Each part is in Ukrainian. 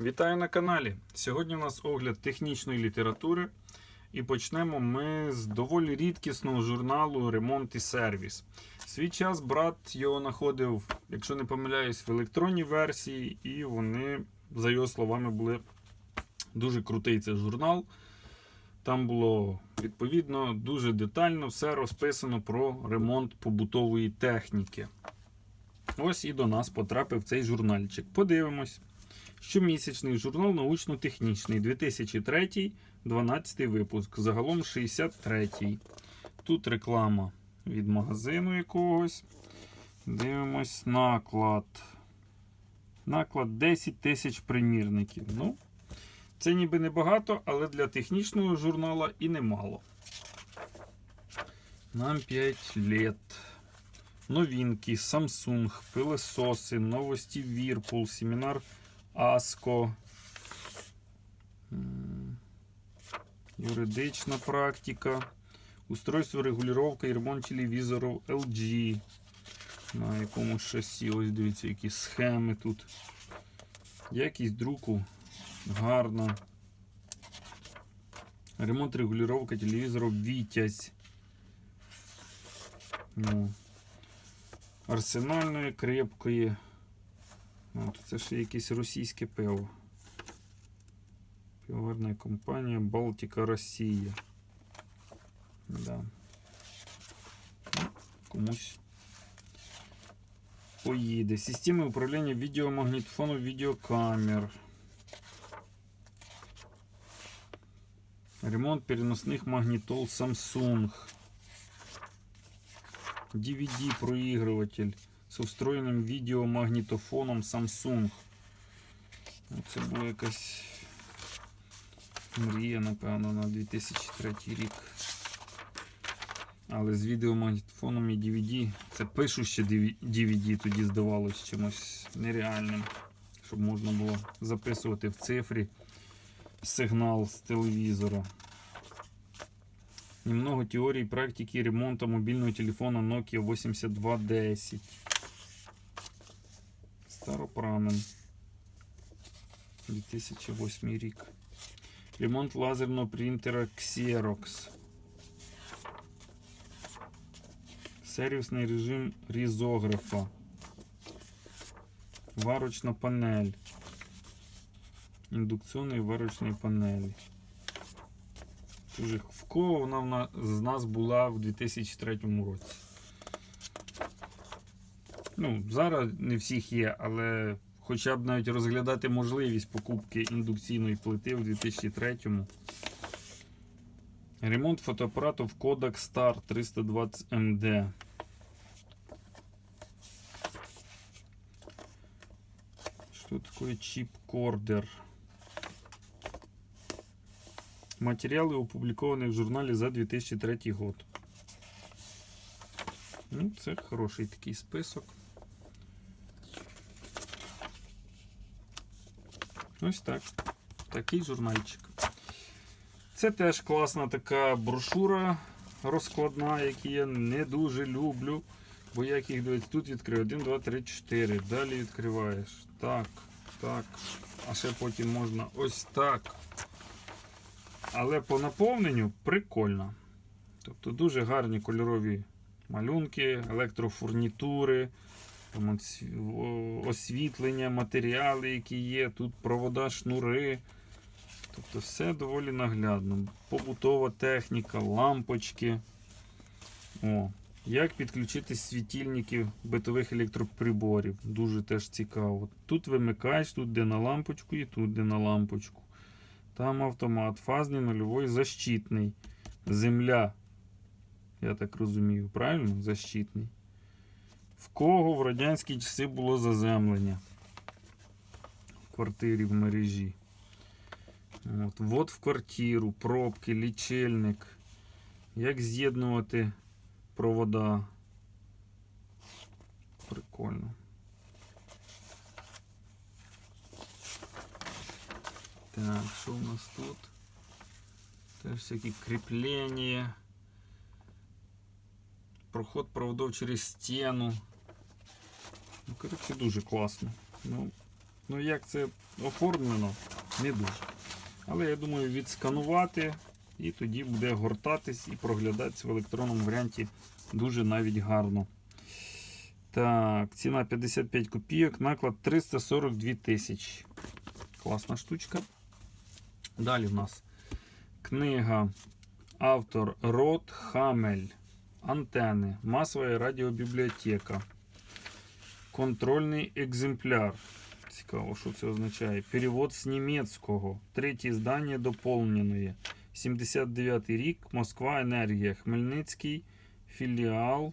Вітаю на каналі. Сьогодні у нас огляд технічної літератури. І почнемо ми з доволі рідкісного журналу Ремонт і сервіс. Свій час брат його знаходив, якщо не помиляюсь, в електронній версії, і вони, за його словами, були дуже крутий цей журнал. Там було відповідно дуже детально все розписано про ремонт побутової техніки. Ось і до нас потрапив цей журнальчик. Подивимось. Щомісячний журнал научно-технічний 2003 12 випуск. Загалом 63. Тут реклама від магазину якогось. Дивимось наклад. Наклад 10 тисяч примірників. Ну, це ніби небагато, але для технічного журнала і немало. Нам 5 лет. Новинки, Samsung, пилососи, новості Whirlpool, семінар АСКО. Юридична практика. Устройство регулювання і ремонт телевізорів LG. На якомусь шасі. Ось дивіться, які схеми тут. Якість друку гарна. Ремонт регулювання телевізорів Вітязь. Ну, арсенальної крепкої. Ну, то це ще якесь російське пиво. Пивоварна компанія Балтика Росія. Да. Ну, комусь поїде. Системи управління відеомагнітофону відеокамер. Ремонт переносних магнітол Samsung. DVD-проігрыватель з встроєним відеомагнітофоном Samsung. Ну, Це була якась мрія, напевно, на 2003 рік. Але з відеомагнітофоном і DVD це пишуще DVD тоді здавалось чимось нереальним, щоб можна було записувати в цифрі сигнал з телевізора. Немного теории и практики ремонта мобильного телефона Nokia 8210. Старопрамен. 2008 рік. Ремонт лазерного принтера Xerox. Сервісний режим різографа. Варочна панель. Індукційної варочної панелі. В кого вона з нас була в 2003 році. Ну, зараз не всіх є, але хоча б навіть розглядати можливість покупки індукційної плити в 2003. му Ремонт фотоапарату в Kodak Star 320 MD. Что такое чип-кордер? Материалы опубліковані в журналі за 2003 год. Ну, це хороший такий список. Ось так. Такий журнальчик. Це теж класна така брошура розкладна, які я не дуже люблю. Бо як їх дивиться, тут відкрив 1, 2, 3, 4. Далі відкриваєш. Так, так. А ще потім можна ось так. Але по наповненню прикольно. Тобто дуже гарні кольорові малюнки, електрофурнітури, там освітлення, матеріали, які є, тут провода, шнури. Тобто все доволі наглядно. Побутова техніка, лампочки. О, як підключити світильники битових електроприборів. Дуже теж цікаво. Тут вимикаєш, тут де на лампочку і тут де на лампочку. Там автомат, фазний, нульовий, защитний. Земля. Я так розумію, правильно? Защитний. В кого в радянські часи було заземлення? В квартирі в мережі. От, ввод в квартиру, пробки, лічильник. Як з'єднувати провода. Прикольно. Так, що у нас тут? Теж всякі кріплення. Проход проводов через стіну. Ну, коротше, дуже класно. Ну, Ну, як це оформлено, не дуже. Але я думаю, відсканувати і тоді буде гортатись і проглядатися в електронному варіанті дуже навіть гарно. Так, ціна 55 копійок, наклад 342 тисячі. Класна штучка. Далі в нас книга автор Рот Хамель. Антени. Масова радіобібліотека. Контрольний екземпляр. Цікаво, що це означає. Перевод з німецького. Третє здання доповненої. 79 рік. Москва Енергія. Хмельницький. Філіал.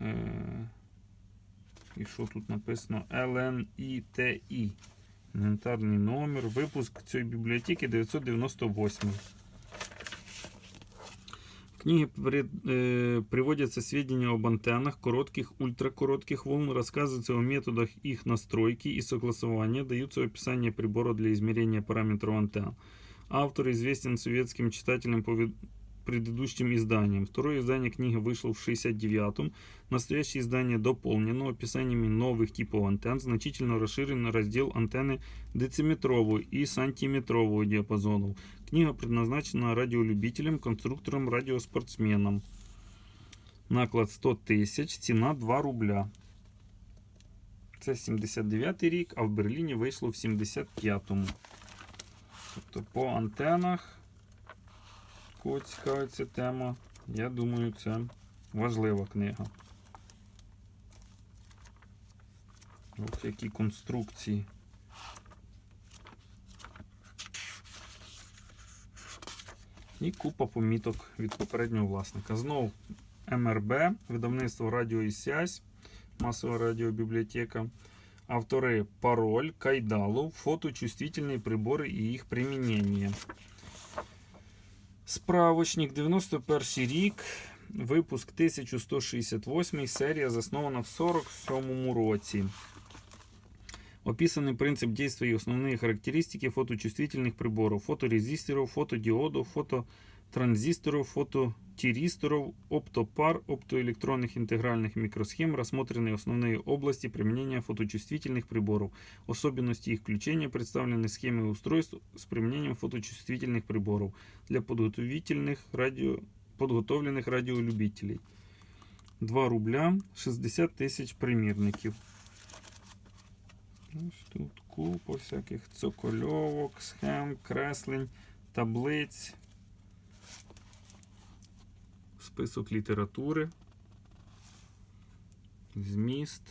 Е, і що тут написано? ЛНІТІ. Інвентарний номер. Випуск цієї бібліотеки 998. Книге при- э, приводятся сведения об антеннах, коротких, ультракоротких волн, рассказывается о методах их настройки и согласования, даются описания прибора для измерения параметров антенн. Автор известен советским читателям по предыдущим изданиям. Второе издание книги вышло в 69-м. Настоящее издание дополнено описаниями новых типов антенн, значительно расширен раздел антенны дециметрового и сантиметрового диапазонов. Книга предназначена радиолюбителям, конструкторам, радиоспортсменам. Наклад 100 тисяч, ціна 2 рубля. Це 79 рік, а в Берліні вийшло в 75-му. Тобто по антенах, кого цікавить ця тема, я думаю, це важлива книга. Ось які конструкції. І купа поміток від попереднього власника. Знову МРБ, видавництво Радіо і Сязь, масова радіобібліотека. Автори Пароль, Кайдалов, фоточувствительные прибори і їх применение. Справочник 91 рік, випуск 1168, серія заснована в 47 році. Описанный принцип действия и основные характеристики фоточувствительных приборов, фоторезисторов, фотодиодов, фототранзисторов, фототиристоров, оптопар, оптоэлектронных интегральных микросхем, рассмотрены основные области применения фоточувствительных приборов, особенности их включения, представлены схемы устройств с применением фоточувствительных приборов для подготовительных радио, подготовленных радиолюбителей. 2 рубля 60 тисяч примірників. Ось тут купа всяких цокольовок, схем, креслень, таблиць, список літератури, зміст.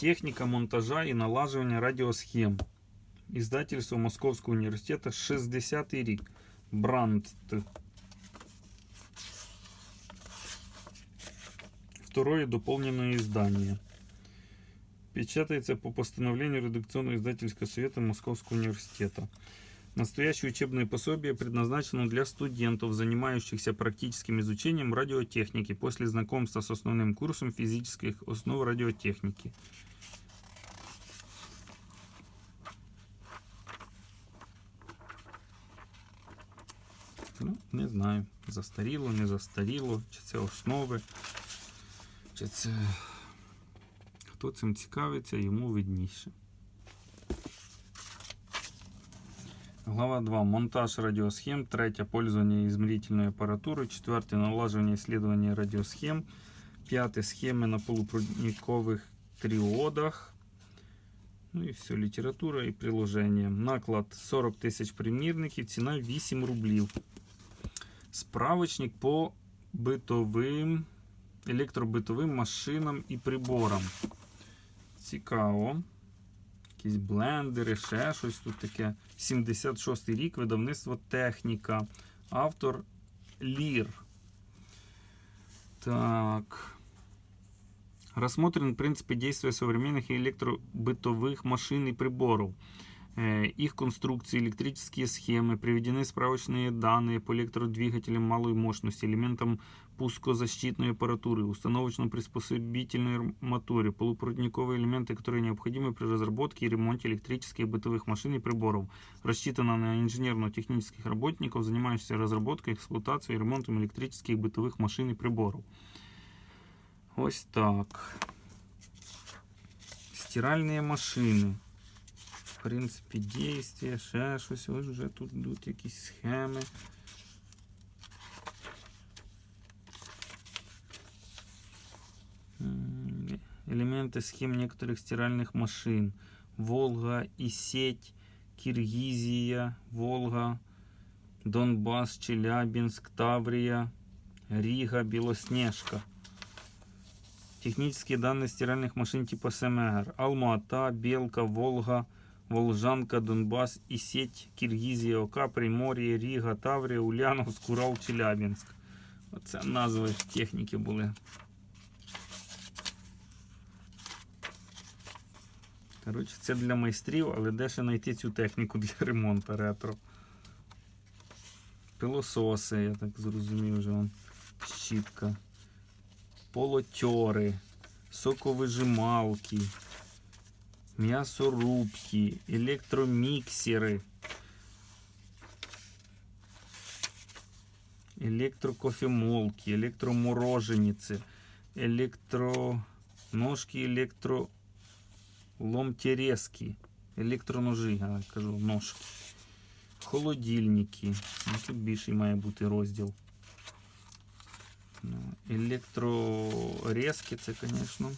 Техніка монтажа і налажування радіосхем. Издательство Московского университета 60 рік. Брандт. Второе дополненное издание. Печатается по постановлению редакционного издательского совета Московского университета. Настоящее учебное пособие предназначено для студентов, занимающихся практическим изучением радиотехники после знакомства с основным курсом физических основ радиотехники. Ну, не знаю, застаріло, не застаріло, чи це основи, чи це. Хто цим цікавиться, йому видніше. Глава 2. Монтаж радиосхем. Третье. Пользование измерительной аппаратуры. Четвертое. Налаживание исследования радиосхем. Пятое. Схемы на полупроводниковых триодах. Ну і все, література і приложення. Наклад 40 тисяч примірників, ціна 8 рублів. Справочник по битовим, електробитовим машинам і приборам. Цікаво. Якісь блендери, ще щось тут таке. 76 рік, видавництво техніка. Автор Лір. Так. Рассмотрен принципы действия современных электробытовых машин и приборов. Э, Их конструкции, электрические схемы, приведены справочные данные по электродвигателям малой мощности, элементам пускозащитной аппаратуры, установочно-приспособительной арматуре, полупроводниковые элементы, которые необходимы при разработке и ремонте электрических бытовых машин и приборов. Рассчитано на инженерно-технических работников, занимающихся разработкой, эксплуатацией и ремонтом электрических бытовых машин и приборов. Ось так. Стиральні машини В принципі, дійствия, ще щось. Ось вже тут йдуть якісь схеми. М, Элементы схем некоторых стиральных машин. Волга и сеть, Киргизия, Волга, Донбасс, Челябинск, Таврия, Рига, Белоснежка. Технические данные стиральных машин типа СМР. Алма-Ата, Белка, Волга, Волжанка, Донбасс и сеть Киргизія, ОК, Примор'я, Ріга, Таврія, Ульяновськ, Урал, Челябінськ. Оце назви техніки були. Коротше, це для майстрів, але де ще знайти цю техніку для ремонту ретро? Пилососи, я так зрозумів, вже вам щітка. Полотьори, соковижималки, м'ясорубки, електроміксери, електрокофемолки, електроморожениці, електроножки, електро ломтерезки, електроножі, я кажу, ножки, холодильники. Ну, тут більший має бути розділ. Ну, Електрорезки, це, звісно.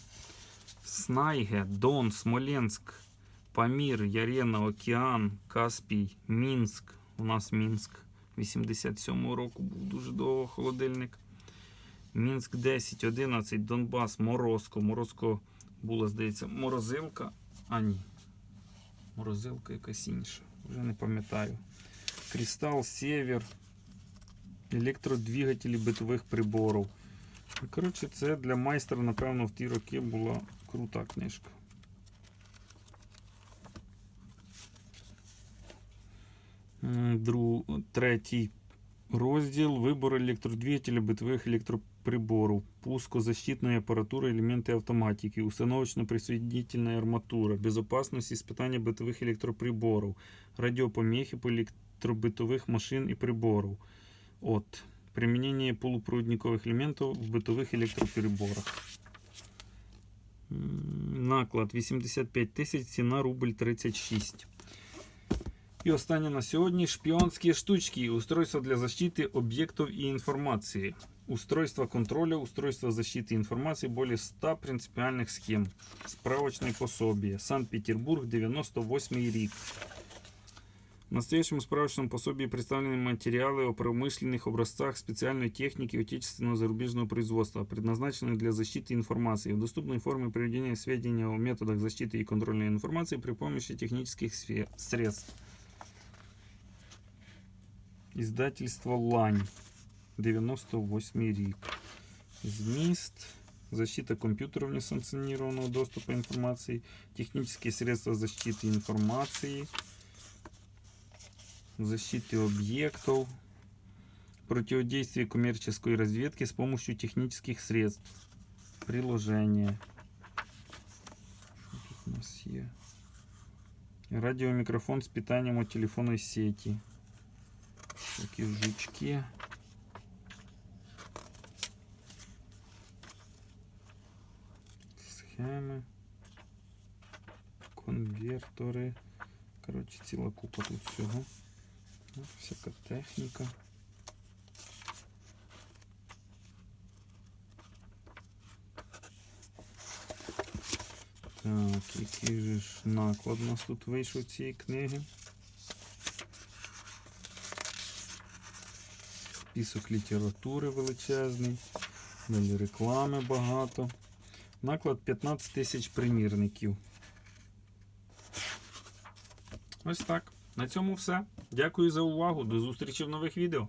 Снайге, Дон, Смоленськ, Памір, Ярена, Океан, Каспій, Мінськ. У нас Мінськ 87-го року був дуже довго холодильник. Мінськ 10, 11, Донбас, Морозко. Морозко була, здається, морозилка. А ні. Морозилка якась інша. Вже не пам'ятаю. Кристал, Север. Електродвигателі битових приборів. Коротше, це для майстра, напевно, в ті роки була крута книжка. М, Дру... Третій розділ. Вибор електродвигателя битових електроприборів. Пускозащитної апаратури, елементи автоматики, установочно-присоединительная арматура, безопасность испытания бытовых электроприборов, радиопомехи по электробытовых машин и приборов. От. Применение полупроводниковых элементов в бытовых электроприборах. М, Наклад 85 тисяч, ціна рубль 36. І останнє на сьогодні шпіонські штучки, устройства для защиты об'єктів і інформації. Устройство контроля, устройство защиты информации, более 100 принципиальных схем. Справочное пособие. Санкт-Петербург, 98 рік. В настоящем справочном пособии представлены материалы о промышленных образцах специальной техники отечественного зарубежного производства, предназначенные для защиты информации в доступной форме приведения сведений о методах защиты и контрольной информации при помощи технических средств. Издательство Лань. 98 рік. Зміст. Защита компьютеров несанкционированного доступа информации. Технические средства защиты информации Защиты объектов. Противодействие коммерческой разведки с помощью технических средств. Приложение. Що тут у нас є? Радиомикрофон с питанием от телефонной сети. Такі жучки. Схеми. Конвертори. Коротше, ціла купа тут всього. Ну, Всяка техніка. Так, який же ж наклад у нас тут вийшов цієї книги. Список літератури величезний. Далі реклами багато. Наклад 15 тисяч примірників. Ось так. На цьому все. Дякую за увагу. До зустрічі в нових відео.